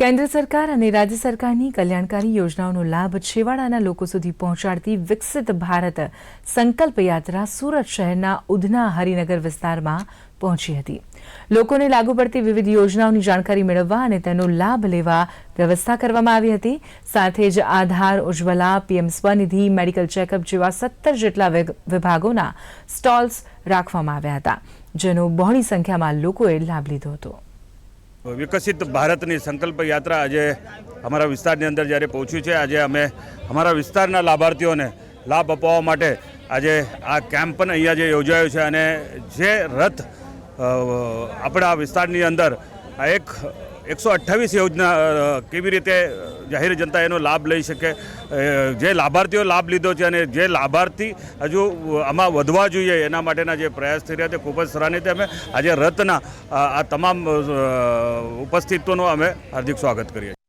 કેન્દ્ર સરકાર અને રાજ્ય સરકારની કલ્યાણકારી યોજનાઓનો લાભ છેવાડાના લોકો સુધી પહોંચાડતી વિકસિત ભારત સંકલ્પ યાત્રા સુરત શહેરના ઉધના હરિનગર વિસ્તારમાં પહોંચી હતી. લોકોને લાગુ પડતી વિવિધ યોજનાઓની જાણકારી મેળવવા અને તેનો લાભ લેવા વ્યવસ્થા કરવામાં આવી હતી. સાથે જ Aadhaar, Ujjwala, PM Svanidhi, medical checkup જેવા સત્તર જેટલા વિભાગોના સ્ટોલ્સ રાખવામાં આવ્યા હતા, જેનો બહોળી સંખ્યામાં લોકોએ લાભ લીધો હતો. વિકસિત ભારતની સંકલ્પ યાત્રા આજે અમારા વિસ્તારની અંદર જ્યારે પહોંચ્યું છે, આજે અમે અમારા વિસ્તારના લાભાર્થીઓને લાભ અપાવવા માટે આજે આ કેમ્પ પણ અહીંયા જે યોજાયો છે અને જે રથ આપણા વિસ્તારની અંદર એક એકસો અઠ્ઠાવીસ યોજના કેવી રીતે જાહેર જનતા એનો લાભ લઈ શકે? જે લાભાર્થીઓ લાભ લીધો છે અને જે લાભાર્થી હજુ આમાં વધવા જોઈએ એના માટેના જે પ્રયાસ થઈ રહ્યા છે, ખૂબ જ સરાહનીય અમે આજે રથના આ તમામ ઉપસ્થિતોનું અમે હાર્દિક સ્વાગત કરીએ